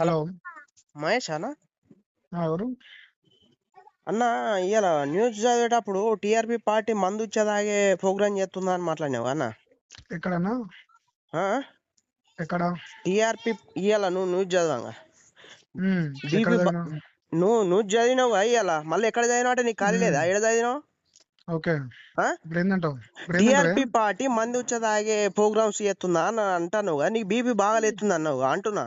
Hello Mahesh అన్న? ఎవరు? అన్న ఇవాళ న్యూస్ చదివేటప్పుడు టిఆర్పి పార్టీ మందు తాగే ప్రోగ్రామ్ చేస్తుందా అని మాట్లాడినావు అన్న? ఎక్కడన్నా? ఎక్కడ? టిఆర్పి ఇవాళ నువ్వు న్యూస్ చదవంగా? చదివినావు? నువ్వు న్యూస్ చదివినావు ఇవాళ మళ్ళీ ఎక్కడ చదివినావు అంటే నీకు ఖాళీ లేదా? ఎక్కడ చదివినావు? ఓకే. టిఆర్పి పార్టీ మందు తాగే ప్రోగ్రామ్స్ చేస్తుందా అని అంటాను నీకు బీపీ బాగా లేస్తుంది అన్నావు అంటున్నా.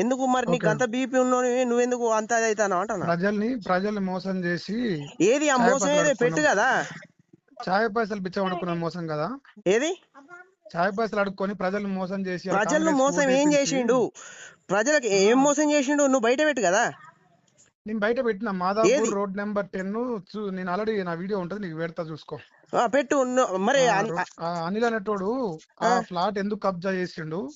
ఎందుకు మరి నీకు. అంత బీపీ ఉన్నావు నువ్వెందుకు అంత అవుతాను అంటున్నా? ప్రజల్ని ప్రజల్ని మోసం చేసి ఏది ఆ చాయ్ మోసం ఏది? పెట్టు కదా. ఛాయ్ పైసలు బిచ్చం మోసం కదా. ఏది? ఛాయ్ పైసలు అడుక్కొని ప్రజల్ని మోసం చేసి ప్రజలను మోసం ఏం చేసిండు? ప్రజలకు ఏం మోసం చేసిండు? నువ్వు బయట పెట్టు కదా. నేను బయట పెట్టిన. మాదాపూర్ ఏది? రోడ్ నెంబర్ టెన్ నేను ఆల్రెడీ నా వీడియో ఉంటుంది నీకు పెడతా చూసుకో. పెట్టు మరి అనిల్ అనేటోడు ఆ. ఫ్లాట్ ఎందుకు కబ్జా చేసిండు?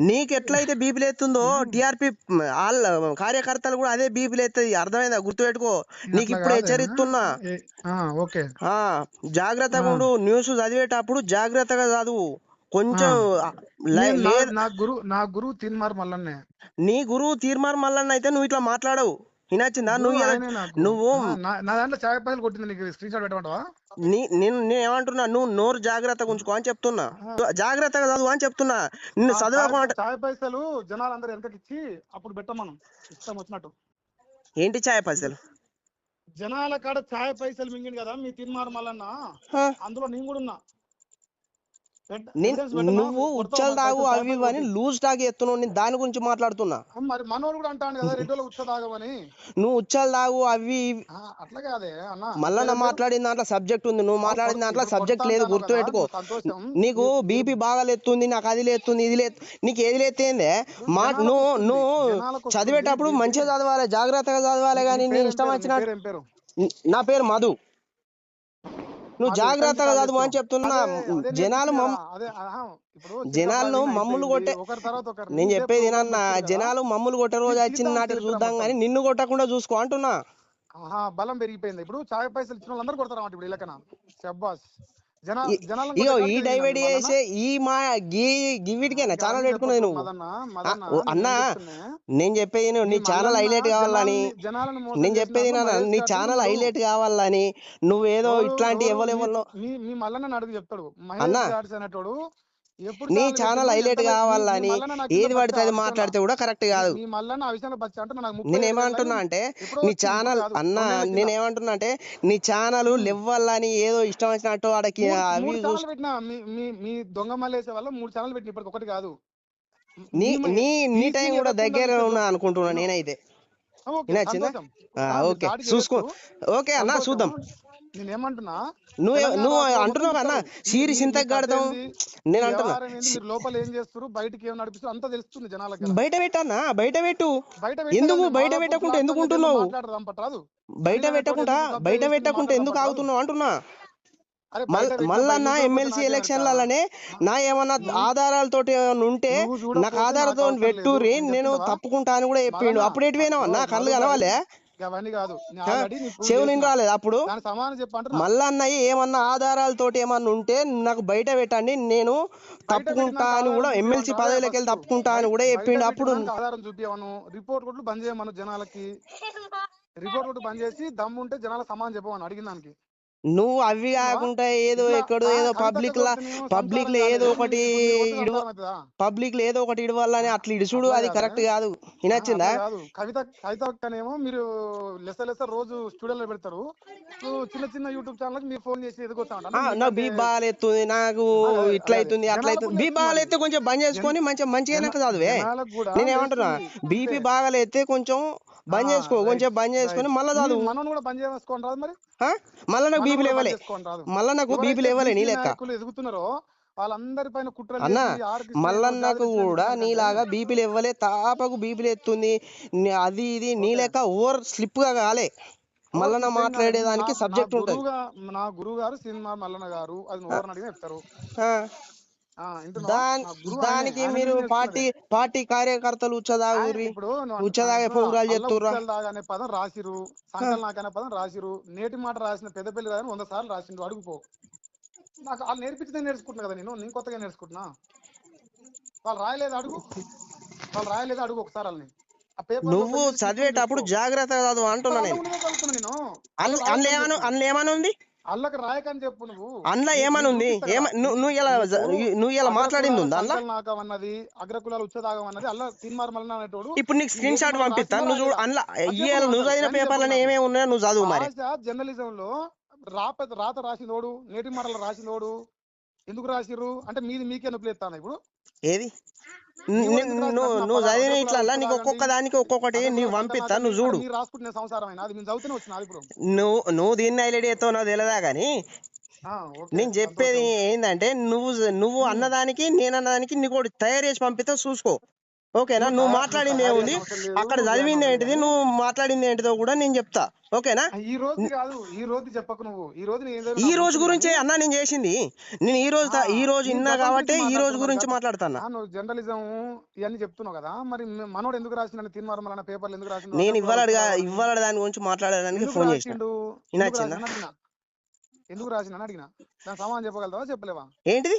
నీకు ఎట్లయితే బీపీ లేస్తుందో టిఆర్పి వాళ్ళ కార్యకర్తలు కూడా అదే బీపీ లేస్తుంది అర్థమైందా? గుర్తుపెట్టుకో. నీకు ఇప్పుడు. హెచ్చరిస్తున్నా. ఓకే. జాగ్రత్తగా. ఉండు. న్యూస్ చదివేటప్పుడు జాగ్రత్తగా చదువు. కొంచెం నా- లేదు నా గురు నా గురువు తిన్మార్ మల్లన్నే. నీ గురువు తీర్మానం మల్లన్న అయితే నువ్వు ఇట్లా మాట్లాడవు. వినొచ్చిందా నువ్వు. నువ్వు నా- నా దాంట్లో చాయ్ పైసలు కొట్టింది నీకు స్క్రీన్ షాట్ పెట్టమంటావా? నీ నేను నేను ఏమంటున్నా నువ్వు నోరు జాగ్రత్తగా ఉంచుకో అని చెప్తున్నా. జాగ్రత్తగా చదువు అని చెప్తున్నా. నిన్ను ఆ చదవకుండా చాయ్- చాయ్ పైసలు జనాలందరూ వెనకకి ఇచ్చి అప్పుడు పెట్టమను ఇష్టం వచ్చినట్టు. ఏంటి ఛాయ పైసలు? జనాల కాడ చాయ్ పైసలు మింగిండు కదా మీ తిన్మార్ మల్లన్న. హ? అందులో నేను కూడా ఉన్నా పెట్ట- నేను evidence పెట్టమా? నువ్వు ఉచ్చలు తాగు అవి అని? లూజ్ టాక్ ఎత్తున్నావు నేను దాని గురించి మాట్లాడుతున్నా. మరి మనోడు కూడా అంటాను కదా ఉచ్చ తాగమని. నువ్వు ఉచ్చలు తాగు అవి అట్లా కాదే అన్న. మళ్ళా నా మాట్లాడిన దాంట్లో సబ్జెక్ట్ ఉంది నువ్వు మాట్లాడిన దాంట్లో సబ్జెక్ట్ లేదు గుర్తు పెట్టుకో. నీకు బీపీ బాగా లేస్తుంది నాకు అది లేస్తుంది ఇది లేదు నీకు ఏది లేతేందే మా నువ్వు నువ్వు చదివేటప్పుడు. మంచిగా చదవాలి జాగ్రత్తగా చదవాలి కానీ నీ పేరు ఏం ఇష్టం వచ్చిన నా పేరు మధు. నువ్వు జాగ్రత్తగా చదువు అని చెప్తున్నా. జనాలు చిన్నప్పుడు మమ్ములు. కొట్టే- నేను చెప్పేది కదా. జనాలు మమ్ములు కొట్టే రోజు వచ్చిన నాటికి చూద్దాం. కానీ నిన్ను కొట్టకుండా చూసుకో అంటున్నా. బలం పెరిగిపోయింది. ఇప్పుడు చాయ్ పైసలు ఇచ్చిన వాళ్ళందరూ కొడతారు ఇప్పుడు ఇలకన శబ్బాస్. ఇగో ఈ డైవర్ట్ చేసే ఈ మా గీ గివిటికేనా. ఛానల్ చెప్పకు నువ్వు అన్నా? నేను చెప్పేది నీ ఛానల్ హైలైట్ కావాలని నేను చెప్పేది నా ఛానల్ హైలైట్ కావాలని నువ్వేదో ఇట్లాంటి ఎవరు ఎవరు మీ- ఎవరినో మీ మీ మల్లన్న అడుగు చెప్తాడు అన్నా. నీ ఛానల్ హైలైట్ కావాలని ఏది పడితే అది మాట్లాడితే కూడా కరెక్ట్ కాదు. బచ్చ అంటే నీ ఛానల్ అన్న రెండేళ్ళ నేను కింద. ఏమంటున్నా అంటే నీ ఛానల్ లెవ్వాలని ఏదో ఇష్టం వచ్చినట్టు ఆడకి మీ దొంగ మల్లేసే వల్ల మూడు ఛానల్ పెట్టిన ఇప్పటికి ఒకటి కాదు. నీ నీ నీ టైం కూడా దగ్గర ఉన్నా. అనుకుంటున్నా. నేనైతే. ఓకే, చూసుకో. ఓకే అన్న. చూద్దాం. నేనేమంటున్నా? నువ్వు అంటున్నావు అన్న? నేను అంటున్నా. లోపల ఏం చేస్తారు బయటికి ఏం నడిపిస్తారు అంతా తెలుస్తుంది జనాలకి కదా. బయట పెట్టన్నా? బయట పెట్టు. ఎందుకు బయట పెట్టకుండా ఎందుకు ఉంటున్నావు? బయట పెట్టకుండా బయట పెట్టకుండా ఎందుకు ఆగుతున్నావు అంటున్నా? మళ్ళన్న బయట ఎమ్మెల్సీ ఎలక్షన్లనే నా ఏమన్నా ఆధారాలతోటి ఏమన్నా ఉంటే నాకు ఆధారాలతో పెట్టుర్రి. నేను? తప్పుకుంటా అని కూడా చెప్పిండు. మదన్న, అప్పుడు ఎటు పోయినావు? నా కళ్ళు గారు, అవన్నీ కాదు. చెవులు. రాలేదు అప్పుడు దాని సమానం చెప్పంటారు మళ్ళన్నయ్య ఏమన్నా ఆధారాలతోటి ఏమన్నా ఉంటే నాకు బయట పెట్టండి. నేను తప్పుకుంటా అని కూడా ఎమ్మెల్సీ పదవిలోకి వెళ్ళి తప్పుకుంటా అని కూడా చెప్పిండు. అప్పుడు ఆధారం చూపించమను రిపోర్ట్ కొట్లు బంద్ చేయమను జనాలకి. రిపోర్ట్ కొట్టు బంద్ చేసి దమ్ము ఉంటే జనాలకు సమానం చెప్పమను అడిగిన దానికి. నువ్వు అవి కాకుండా ఏదో ఎక్కడో ఏదో పబ్లిక్ లా పబ్లిక్లో ఏదో. ఒకటి? పబ్లిక్లో ఏదో ఒకటి ఇడవాలని అట్లా ఇడుచుడు అది? కరెక్ట్ కాదు వినొచ్చిందా కవిత కవిత అక్కనేమో మీరు లెస లెస రోజు స్టూడియోలో పెడతారు చిన్న చిన్న యూట్యూబ్ ఛానల్ మీరు ఫోన్ చేసి ఎదుగుతా నాకు బీ బాగాలేస్తుంది నాకు అదే, ఇట్లా. అవుతుంది అట్లా అవుతుంది బీ కూడా బాగాలేస్తే కొంచెం బంద్ చేసుకొని మంచిగా మంచిగా చదివే జనాలకు కూడా నేను ఏమంటున్నా తెలుస్తుంది. బీపీ అంతే. బాగాలేస్తే కొంచెం బంద్ చేసుకో కొంచెం బంద్ చేసుకొని. మళ్ళా చదువు కూడా బంద్ చేసుకోండి మరి? మళ్ళా నాకు మనోని బీపీ కూడా లేవలే. బంద్ చేసుకోండి రాదు. మళ్ళా నాకు బీపీ ఎవరైతే లేవలే నీ లెక్క. ఎదుగుతున్నారో వాళ్ళందరి పైన అన్న మల్లన్నకు కూడా నీలాగా బీపీలు ఇవ్వలే తాపకు బీపీలు ఎత్తుంది అది ఇది నీ లెక్క ఓవర్ స్లిప్గా కాలే. మల్లన్న మాట్లాడేదానికి సబ్జెక్ట్ ఉంటది. నా గురువు గారు సినిమా మల్లన్న గారు అది ఎవరిని అడిగినా చెప్తారు. దానికి మీరు పార్టీ. పార్టీ కార్యకర్తలు ఉచ్చదాగురి ఉచ్చదాగే ఉచ్చల్ దాగా అనే పదం రాసిరు సంకల్ నాక్ అనే పదం రాసిరు నేటి మాట రాసిన పెద్ద పెళ్ళి రాదని వంద సార్లు రాసిండు అడుగుపో నాకు వాళ్ళు నేర్పించిందే నేర్చుకుంటున్నా కదా నేను నేను కొత్తగా నేర్చుకుంటున్నా. వాళ్ళు రాయలేదు అడుగు. వాళ్ళు రాయలేదు అడుగు ఒకసారి వాళ్ళని. నువ్వు చదివేటప్పుడు జాగ్రత్తగా చదువు అంటున్నా నేను. అందులో ఏమను అందులో ఏమని ఉంది అల్లకి రాయకని చెప్పు నువ్వు. అందులో ఏమని ఉంది? నువ్వు ఇలా నువ్వు ఇలా మాట్లాడింది ఉందా అందులో? నాకం అన్నది అగ్రకులాలు ఉచ్చదాగం అన్నది అల్ల తీన్మార్ మల్లన అనేటోడు ఇప్పుడు నీకు స్క్రీన్ షాట్ పంపిస్తా. నువ్వు చూడు అందులో ఇవాళ నువ్వు చదివిన పేపర్లను ఏమేమి ఉన్నాయో నువ్వు చదువు మరి. జర్నలిజం లో రాప రాత రాసినోడు నేటి మాటలు రాసినోడు ఎందుకు రాసిర్రు? అంటే మీది మీకే నొప్పి ఎత్తాను ఇప్పుడు? ఏది? నువ్వు నువ్వు చదివిన ఇట్లా నీకు ఒక్కొక్క దానికి ఒక్కొక్కటి నీవు పంపిస్తా నువ్వు చూడు. రాసుకుంటున్న సంసారం అయినా అది మేము చదువుతూనే వచ్చిన ఇప్పుడు. నువ్వు నువ్వు దీన్ని హైలైట్ చేస్తావు నాకు తెలియదా కానీ. నేను చెప్పేది ఏంటంటే నువ్వు నువ్వు అన్నదానికి నేను అన్నదానికి నీకు తయారు చేసి పంపిస్తే చూసుకో. ఓకేనా? నువ్వు మాట్లాడింది ఏముంది? అక్కడ చదివింది ఏంటిది? నువ్వు మాట్లాడింది ఏంటిదో కూడా నేను చెప్తా. ఓకేనా? ఈ రోజు కాదు ఈ రోజు చెప్పకు నువ్వు. ఈ రోజు ఈ రోజు గురించే అన్న నేను చేసింది. నేను ఈ రోజు ఈ రోజు ఇన్నా కాబట్టి ఈ రోజు గురించి మాట్లాడుతున్నా. ఆ, నువ్వు జర్నలిజం ఇవన్నీ చెప్తున్నావు కదా? మరి మనోడు ఎందుకు రాసిన తీన్మార్మల్ అన్న పేపర్లు ఎందుకు రాసిండు నేను ఇవ్వాలడు ఇవ్వాలడు దాని గురించి మాట్లాడడానికి ఫోన్ అడిగినా? ఎందుకు రాసిన అడిగినా? దాని సమాధానం చెప్పగలుగుతావా? చెప్పలేవా? ఏంటిది?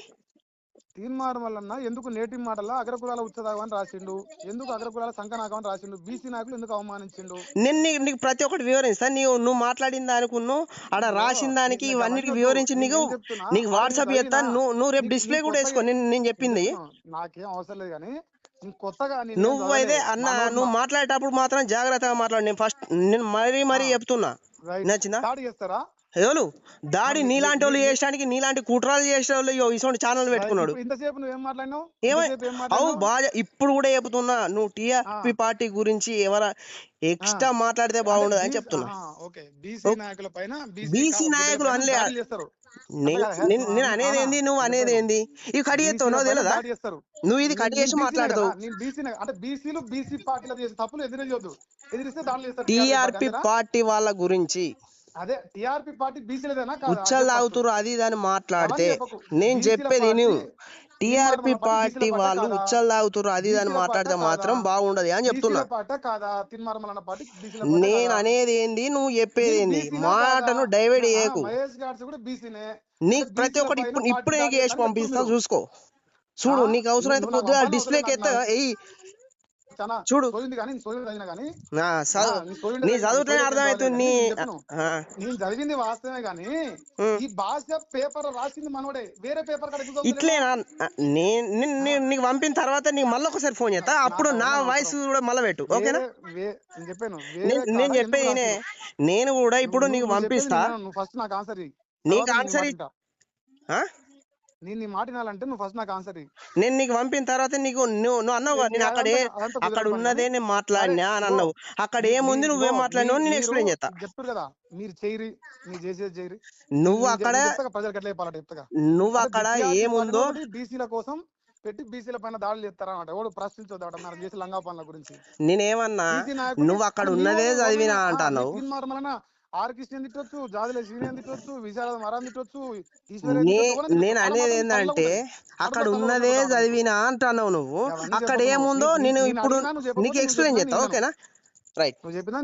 తీన్మార్మల్ అన్న ఎందుకు నేటి మాటల అగ్రకులాల ఉచ్చదాగం అని రాసిండు? ఎందుకు అగ్రకులాల అని రాసిండు? బీసీ నాయకులు ఎందుకు అవమానించిండు? నేను నీకు నీకు ప్రతి ఒక్కటి వివరిస్తా నీవు నువ్వు మాట్లాడిన దానికును ఆడ రాసిన దానికి నీకు ఇవన్నిటికి వివరించి. నీకు. నీకు వాట్సాప్ అది చేస్తా చదివినా. నువ్వు నువ్వు రేపు డిస్ప్లే కూడా వేసుకో. నేను నేను చెప్పింది. నాకేం అవసరం లేదు కానీ నువ్వు అయితే అన్న నువ్వు మాట్లాడేటప్పుడు మాత్రం జాగ్రత్తగా మాట్లాడు. నేను ఫస్ట్ నేను మరీ మరీ చెప్తున్నా. నచ్చిందా? చేస్తారా? ఎవరు దాడి నీలాంటి వాళ్ళు చేయడానికి నీలాంటి కుట్రాలు చేసే వాళ్ళు ఇటువంటి ఛానల్ పెట్టుకున్నాడు. ఇంతసేపు నువ్వు మాట్లాడినావు? అవు బాగా ఇప్పుడు కూడా చెప్తున్నా నువ్వు టీఆర్పీ పార్టీ గురించి ఎవర ఎక్స్ట్రా మాట్లాడితే బాగుండదు అని చెప్తున్నా. బీసీ నాయకుల అనలే. నేను అనేది ఏంది? నువ్వు అనేది ఏంది? ఇవి కడి చేస్తావు నువ్వు తెలియదా నువ్వు ఇది కడి చేసి మాట్లాడతావు. టీఆర్పీ పార్టీ వాళ్ళ గురించి. అదే టీఆర్పీ పార్టీ బీసీలేదేనా? ఉచ్చలు తాగుతురు అది ఇది అని మాట్లాడితే. నేను చెప్పేది నువ్వు టీఆర్పీ పార్టీ వాళ్ళు? ఉచ్చలు తాగుతురు అది బీసీల మాట్లాడితే మాత్రం? బాగుండదు అని చెప్తున్నా. నేను అనేది ఏంది? నువ్వు చెప్పేది ఏంది? మాటను డైవర్ట్ చేయకు. నీకు ప్రతి ఒక్కటి ఇప్పుడు ఇప్పుడే నీకు వేసి పంపిస్తా చూసుకో. చూడు నీకు అవసరం అయితే పొద్దుగా డిస్ప్లేకి ఎత్త చూడు. నా చదువుతూనే అర్థమవుతుంది నీ నేను చదివింది వాస్తవమే కానీ. ఈ భాష పేపర్ రాసింది మనోడే వేరే పేపర్? ఇట్లేనా నేను నీకు పంపిన తర్వాత నీకు మళ్ళీ ఒకసారి ఫోన్ చేస్తా అప్పుడు నా వాయిస్ కూడా మళ్ళీ పెట్టు ఓకేనా చెప్పాను నేను చెప్పేది? నేను కూడా ఇప్పుడు నీకు పంపిస్తా ఫస్ట్ నాకు ఆన్సర్. నీకు ఆన్సర్? నేను నీ మాట వినాలంటే నువ్వు ఫస్ట్ నాకు ఆన్సర్. నేను నీకు పంపిన తర్వాత నీకు నువ్వు నువ్వు అన్నావు నేను అక్కడ అక్కడ ఉన్నదే. నేను మాట్లాడినా అని అన్నావు. అక్కడ ఏముంది? నువ్వేం మాట్లాడినావు నేను ఎక్స్ప్లెయిన్ చేస్తా. చెప్తారు కదా మీరు చేయరి మీరు చేసేది చేయరి. నువ్వు అక్కడ చెప్తా ప్రజలకు ఎట్లా చెప్పాలంటే చెప్తాగా. నువ్వు అక్కడ ఏముందో బీసీల కోసం పెట్టి బీసీల పైన దాడులు చేస్తారా అన్నమాట ఎవడు ప్రశ్నించొద్దు అక్కడ నాకు చేసే లంగా పనుల గురించి. నేనేమన్నా బీసీ నువ్వు అక్కడ ఉన్నదే చదివినా ఆ, ఆర్ కృష్ణ తిట్టొచ్చు జాదుల శ్రీని తిట్టొచ్చు విశాల మరాన్ తిట్టొచ్చు నేను. అనేది ఏంటంటే అక్కడ. ఉన్నదే. చదివినా అంటున్నావు నువ్వు అక్కడ. ఏముందో నేను ఇప్పుడు నీకు ఎక్స్ప్లెయిన్ చేస్తా ఓకేనా రైట్ నువ్వు చెప్పినా